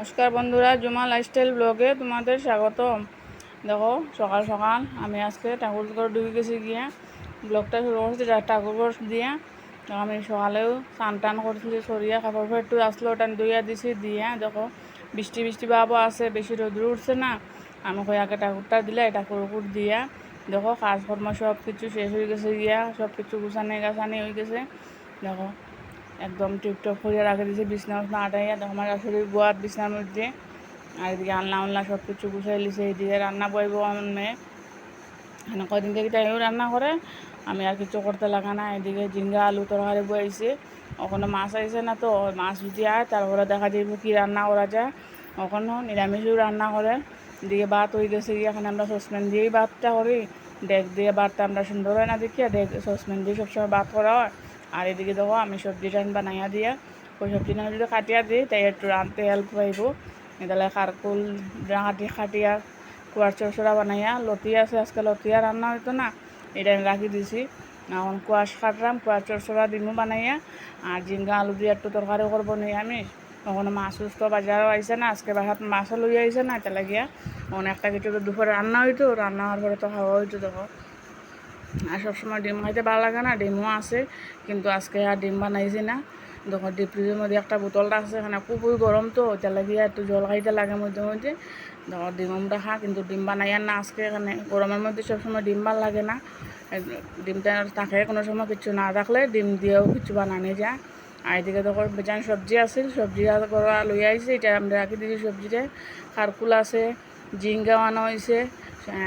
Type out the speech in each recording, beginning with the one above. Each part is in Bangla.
নমস্কার বন্ধুরা, জুমা লাইফস্টাইল ব্লগে তোমাদের স্বাগত দেখো, সকাল সকাল আমি আজকে ঠাকুরঘর ঢুকে গেছি গিয়া। ব্লগটা শুরু করছি ঠাকুরঘর দিয়া। আমি সকালেও স্নান টান করছি সরিয়া কাপড় ফাপড় একটু আসলো ওটা ধুইয়া দিছি, দিয়া দেখো, বৃষ্টি বৃষ্টি ভাবও আছে, বেশি রোদ্র উঠছে না। আমি কই আগে ঠাকুরটা দিলে, ঠাকুর উপর দিয়া। দেখো, কাজকর্ম সব কিছু শেষ হয়ে গেছে গিয়া সব কিছু গুছানি গাছানি হয়ে গেছে। দেখো একদম টিপটপ করে রাখে দিয়েছে বিছনা উছনা আটাইয়া দেখো আমার শাশুড়ির গোয়ার বিছনার মধ্যে। আর এদিকে আলনা উল্না সব কিছু গুছাই লিছে, এদিকে রান্না বইব আমার মেয়ে। এখানে কদিন থেকে তাইও রান্না করে, আমি আর কিছু করতে লাগা না এদিকে ঝিঙ্গা আলু তরকারি বইছে, ওখানে মাছ আইছে না তো মাছ যদি আয় তারপরে দেখা যাইব কি রান্না করা যায়। ওখানেও নিরামিষও রান্না করে, এদিকে ভাত হয়ে গেছে এখানে আমরা সসপ্যান দিয়েই ভাতটা করি। ডেক দিয়ে ভাতটা আমরা সুন্দর হয় না দেখিয়া ডেক সসপ্যান দিয়ে সবসময় ভাত করা হয়। আর এদিকে দেখো, আমি সবজিটা বানাইয়া দিয়া ওই সবজিটা যদি কাটিয়া দিই, তাই একটু রাঁধতে হেল্প পাইব। এদালে কারকুল কাটি খাটিয়া কুয়ার চরচড়া বানাইয়া, লতি আছে, আজকে লতিয়া রান্না হইতো না এটা আমি রাখি দিছি। এখন কুয়াশ কাটলাম কুয়ার চরচড়া ডিমও বানাইয়া আর ঝিঙ্গা আলু দিয়ে একটু তরকারি করব আমি। ওখানে মাছ তো বাজারও আইসে না, আজকে বাসাত মাছও লই আইসে না এটা লাগিয়া ওখানে একটা কিছু দুপুরে রান্না হইতো রান্না হওয়ার পরে তো খাওয়া হইতো দেখো আর সবসময় ডিম খাইতে ভালো লাগে না, ডিমও আছে, কিন্তু আজকে আর ডিম বানাইছি না। দেখো ডিপ ফ্রিজের মধ্যে একটা বোতলটা আছে এখানে খুবই গরম তো ওটা লাগিয়ে একটু জল খাইতে লাগে মধ্যে মধ্যে। দেখো, ডিম আমরা খা, কিন্তু ডিম বানাই আর না, আজকে এখানে গরমের মধ্যে সবসময় ডিম ভালো লাগে না। ডিমটা থাকে কোনো সময় কিছু না থাকলে ডিম দিয়েও কিছু বানানো যায়। আর এদিকে দেখো, বেজান সবজি আছিল, সবজি করা লই আইছে, এটা আমরা রাখি দিয়েছি সবজিতে। খারকুল আছে জিঙ্গা আনা হয়েছে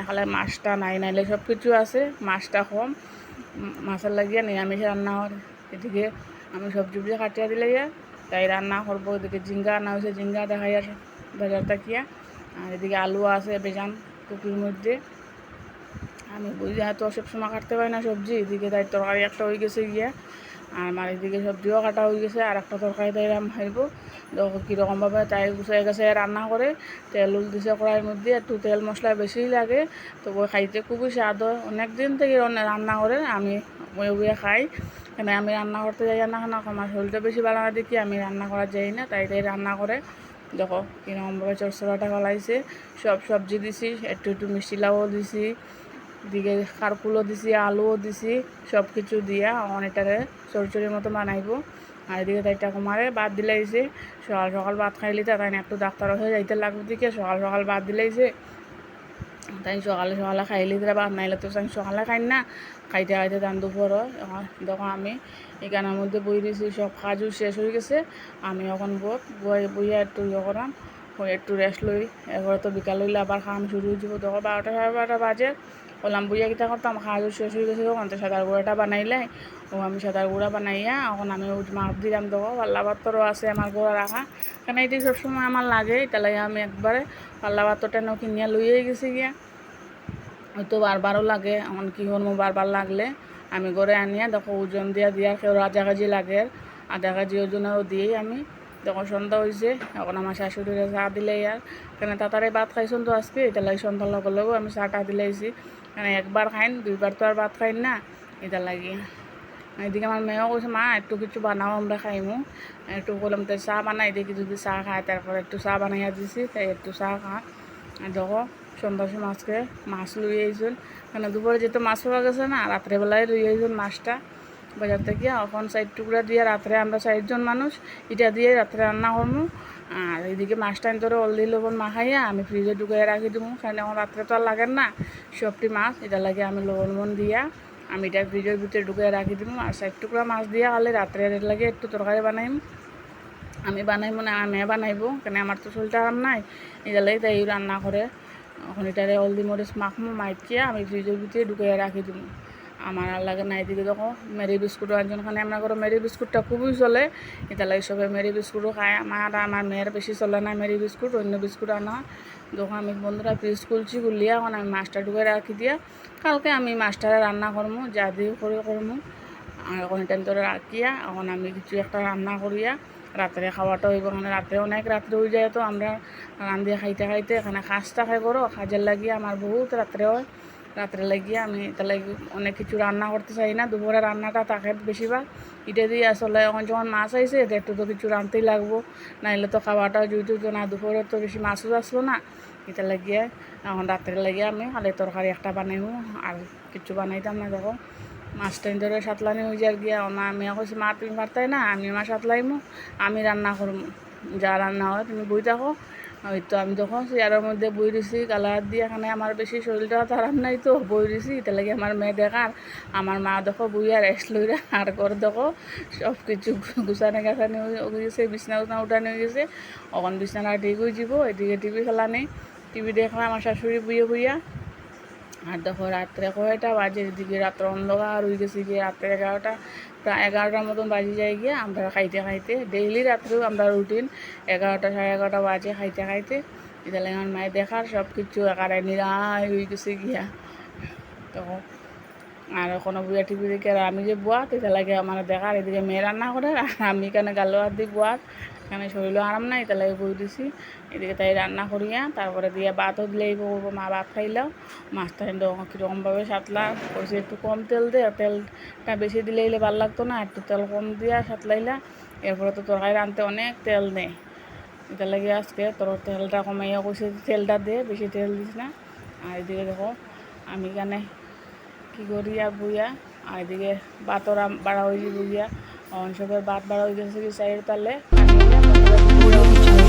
খালে মাছটা নাই নাইলে সব কিছু আছে, মাছটা কম। মাছের লাগিয়ে নিরামিষ রান্না হয়। এদিকে আমি সবজি উবজি কাটিয়া দিলে তাই রান্না করব। এদিকে জিঙ্গা আনা হয়েছে জিঙ্গা দেখাই আর বাজার তাকিয়া। আর এদিকে আলু আছে, বেজান কুপির মধ্যে। আমি বুঝি হয়তো সবসময় কাটতে পারি না সবজি, এদিকে তাই তরকারি একটা হয়ে গেছে গিয়া। আর আমার এদিকে সবজিও কাটা হয়ে গেছে, আর একটা তরকারি তাই রাম খাইব দেখো কীরকমভাবে তাই গুছাই গেছে রান্না করে, তেল উল দিছে কড়াইয়ের মধ্যে, একটু তেল মশলা বেশি লাগে। তো খাইতে খুবই স্বাদ হয়। অনেক দিন থেকে রান্না করে, আমি ওই ওই খাই। কেন আমি রান্না করতে যাই না কেন আমার শরীরটা বেশি ভালো না দেখি, আমি রান্না করা যাই না, তাই তাই রান্না করে। দেখো কীরকমভাবে চরচড়াটা গলাইছে, সব সবজি দিছি, একটু একটু মিষ্টি লাউও দিছি। দিকে কারকুলও দিছি, আলুও দিছি সব কিছু দিয়া অনেকটারে চরচড়ির মতো বানাইব। আর এদিকে তাইটা কুমারে বাদ দিলাইছে সকাল সকাল ভাত খাইলি তাই একটু ডাক্তার হয়ে যাইতে লাগবে দিকে, সকাল সকাল বাদ দিলাইছে তাই সকালে সকালে খাইলি তারা ভাত নাইলে তো তাই সকালে খাই না, খাইতে খাইতে দান দুপুর দেখো আমি এখানের মধ্যে বই দিয়েছি সব কাজও শেষ হয়ে গেছে। আমি এখন বই বইয়া একটু ইয়ে করাম। ওই একটু রেস্ট লই এরপরে তো বিকাল হইলে আবার কাম শুরু হয়ে যাব দেখো বারোটা সাড়ে বারোটা বাজে বললাম বুঝিয়া কিতা করতাম কাজও শেষ হয়ে গেছে তখন তো সাঁতার গুঁড়াটা বানাইলাই ও আমি সাঁতার গুঁড়া বানাইয়া এখন আমি মাপ দিলাম দেখো পাল্লা পাত্রও আছে আমার গুঁড়া রাখা কারণ এটি সবসময় আমার লাগে এটা লাগে আমি একবারে পাল্লা পাত্রটা নাও কিনিয়া লইয়ে গেছি গিয়া হয়তো বারবারও লাগে এখন কি করব বারবার লাগলে। আমি ঘরে আনিয়া দেখো ওজন দিয়া দিয়া কেউ আধা কেজি লাগে। আধা কেজি ওজনেও দিয়েই আমি যখন সন্ধ্যা হয়েছে এখন আমার শাশুড়িরে চা দিলে আর কেন তাড়াতাড়ি ভাত খাইছুন তো আজকে? এটা লাগে সন্ধ্যার লগে লগে আমি চাটা দিলাইছি কেন একবার খাইন দুইবার তো আর ভাত খাইন না? এটা লাগি এদিকে আমার মেয়েও কৈছে, মা একটু কিছু বানাও, আমরা খাইমু। একটু বললাম তাই চাহ বানাই দেখি যদি চাহ খায় তারপর একটু চাহ বানাইয়া দিছি, তাই একটু চাহ খা। দেখো সন্ধ্যার সময় আজকে মাছ লুই আইসুন কেন দুপুরে যেহেতু মাছ পাওয়া গেছে না রাত্রেবেলায় লুই আইসুন মাছটা। বাজার থেকে এখন সাইড টুকরা দিয়ে রাত্রে আমরা চারজন মানুষ এটা দিয়ে রাত্রে রান্না করব আর এদিকে মাছটা ধরে অলদি লবণ মাখাইয়া আমি ফ্রিজে ঢুকাইয়া রাখি দেবো কারণ এখন রাত্রে তো আর লাগেন না। সবটি মাছ, এটা লাগে আমি লবণ মন দিয়া আমি এটা ফ্রিজের ভিতরে ঢুকাই রাখি দিব আর সাইড টুকরা মাছ দিয়া খালে রাত্রে লাগে একটু তরকারি বানাইম। আমি বানাইব না আমি বানাইব। কেন আমার তো শরীরটা আরাম নাই। এটা লাগে তাই রান্না করে। এখন এটারে হলদি মরিচ মাখমো মাইকিয়ে আমি ফ্রিজের ভিতরে ঢুকাইয়া রাখি দিব আমার লাগে না এদিকে দেখো মেরি বিস্কুটও একজনখানে আমরা করো মেরি বিস্কুটটা খুবই চলে। এটা লাগে সবাই মেরি বিস্কুটও খায় আমার আমার মেয়ের বেশি চলে না মেরি বিস্কুট, অন্য বিস্কুট আনা। যখন আমি বন্ধুরা ফ্রিজ খুলছি খুলিয়া এখন আমি মাছটা ঢুকে রাখি দিয়া। কালকে আমি মাছটা রান্না করব যা দিয়ে করে করব এখন এটা ধরে রাখিয়া এখন আমি কিছু একটা রান্না করিয়া রাত্রে খাওয়াটা হইব মানে রাত্রে অনেক রাত্রে হয়ে যায় তো। আমরা রান্ধিয়া খাইতে খাইতে এখানে খাজটা খাই করো খাজের লাগিয়ে আমার বহুত রাত্রে হয়। রাত্রে লাগিয়ে আমি তাহলে অনেক কিছু রান্না করতে চাই না। দুপুরে রান্নাটা তাকে বেশিরভাগ ইটা দিয়ে আসলে এখন যখন মাছ এটা একটু তো কিছু রাঁধতেই লাগবো। নাইলে তো খাওয়াটা জুইতে তো না দুপুরে তো বেশি মাছও আসলো না। এটা লাগিয়ে এখন রাত্রে লাগিয়ে আমি খালি তরকারি একটা বানাইমু আর কিছু বানাইতাম না দেখো। টাইম ধরে সাতলানি হয়ে যার গিয়া না আমি কইছি, মা, তুমি পারতাই না আমি মা সাতলাইমু, আমি রান্না করব যা রান্না হয় তুমি বই থাকো ওই তো আমি যখন চেয়ারের মধ্যে বই রয়েছি কালার দিয়ে এখানে আমার বেশি শরীরটা তারাম নাই তো, বই দিছি তাহলে আমার মেয়ে দেখার, আমার মা দেখো বই আর রেস্ট লই আর করে দেখো সব কিছু গুছানে গাছানি হয়ে গেছে, বিছনা উছনা উঠানি হয়ে গেছে, অকন বিছনা ঠিক হয়ে যাব, এদিকে টিভি খেলা নেই, টিভি দেখো আমার শাশুড়ি বুয়ে বুইয়া আর দেখো রাত্রে কয়টা বাজে? এদিকে রাত্রে অন্ধকার হয়ে গেছে গিয়ে রাত্রে এগারোটা। প্রায় এগারোটার মতন বাজে যায় গিয়ে আমরা খাইতে খাইতে ডেইলি রাত্রেও আমরা রুটিন এগারোটা সাড়ে এগারোটা বাজে খাইতে খাইতে এতালে আমার মায়ের দেখার সব কিছু একারে নিরায় হয়ে গেছে গিয়া। তখন আর কোনো বুয়া টিভি দেখে আর আমি যে বুয়া তেতে লাগে আমার দেখার, এদিকে মেয়ে রান্না করে, আর আমি কেন গালো হাত দিই এখানে শরীরও আরাম নাই তাহলে বই দিছি। এদিকে তাই রান্না করিয়া, তারপরে দিয়ে ভাতও দিলেই বলব মা ভাত খাইলাও মাছটা কিন্তু কীরকমভাবে সাতলা, কইছে একটু কম তেল দে তেলটা বেশি দিলে এলে ভালো লাগতো না, একটু তেল কম দিয়া সাতলাইলা। এরপরে তো তরকারি রানতে অনেক তেল নেই। এটা লাগে আজকে তোর তেলটা কমাইয়া কইছে তেলটা দে, বেশি তেল দিস না। আর এদিকে দেখো, আমি এখানে কী করি আর বুইয়া, আর এদিকে ভাতও বাড়া হয়ে অন সবের ভাত বাড়া হয়ে গেছে 고용이 좀